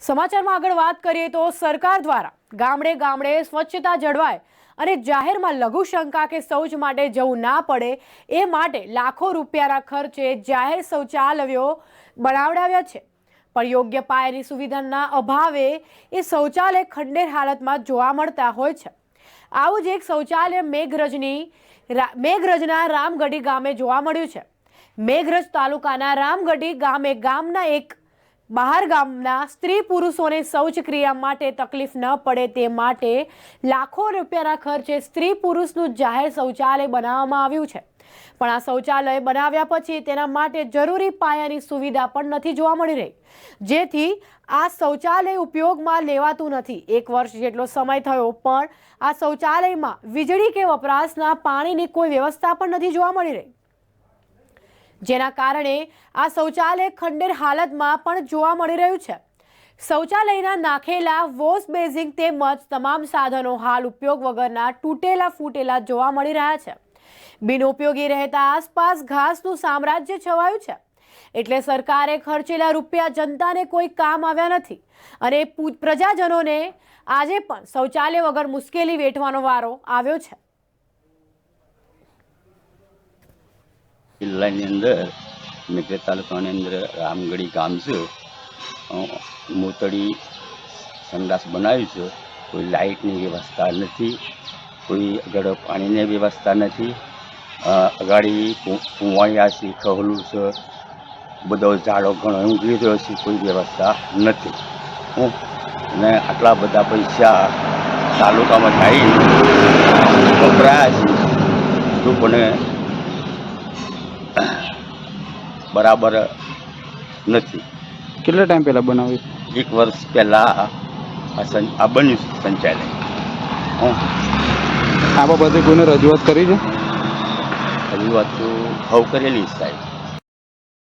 સમાચારમાં આગળ વાત કરીએ તો સરકાર દ્વારા ગામડે ગામડે સ્વચ્છતા જળવાય અને જાહેરમાં લઘુશંકા કે શૌચ માટે જવું ના પડે એ માટે લાખો રૂપિયાના ખર્ચે જાહેર શૌચાલયો બનાવડાવ્યા છે. પણ યોગ્ય પાયાની સુવિધાના અભાવે એ શૌચાલય ખંડેર હાલતમાં જોવા મળતા હોય છે. આવું જ એક શૌચાલય મેઘરજની મેઘરજના રામગઢી ગામે જોવા મળ્યું છે. મેઘરજ તાલુકાના રામગઢી ગામે ગામના એક બહાર ગામના સ્ત્રી પુરુષોને શૌચક્રિયા માટે તકલીફ ન પડે તે માટે લાખો રૂપિયાના ખર્ચે સ્ત્રી પુરુષનું જાહેર શૌચાલય બનાવવામાં આવ્યું છે. પણ આ શૌચાલય બનાવ્યા પછી તેના માટે જરૂરી પાયાની સુવિધા પણ નથી જોવા મળી રહી. જેથી આ શૌચાલય ઉપયોગમાં લેવાતું નથી. એક વર્ષ જેટલો સમય થયો, પણ આ શૌચાલયમાં વીજળી કે વપરાશના પાણીની કોઈ વ્યવસ્થા પણ નથી જોવા મળી રહી. જેના કારણે આ શૌચાલય ખંડેર હાલતમાં પણ જોવા મળી રહ્યું છે. શૌચાલયના નાખેલા વોશ બેઝિંગ તેમજ તમામ સાધનો હાલ ઉપયોગ વગરના તૂટેલા ફૂટેલા જોવા મળી રહ્યા છે. બિનઉપયોગી રહેતા આસપાસ ઘાસનું સામ્રાજ્ય છવાયું છે. એટલે સરકારે ખર્ચેલા રૂપિયા જનતાને કોઈ કામ આવ્યા નથી. અને પ્રજાજનોને આજે પણ શૌચાલય વગર મુશ્કેલી વેઠવાનો વારો આવ્યો છે. જિલ્લાની અંદર મેઘરજ તાલુકાની અંદર રામગઢી ગામ છે મોતડી સંડાસ બનાવ્યું છે. કોઈ લાઇટની વ્યવસ્થા નથી, કોઈ આગળ પાણીની વ્યવસ્થા નથી. અગાડી કુ- છે ખવલું છે, બધો ઝાડો ઘણો ઊંઘી રહ્યો છે, કોઈ વ્યવસ્થા નથી. હું, ને આટલા બધા પૈસા તાલુકામાં જાય વપરાયા છે. તો પણ બરાબર નથી. કેટલા ટાઈમ પહેલાં બનાવ્યું? એક વર્ષ પહેલાં આ બન્યું સંચાલય હં. આ બાબતે કોઈને રજૂઆત કરી છે? રજૂઆત તો હવ કરેલી સાહેબ.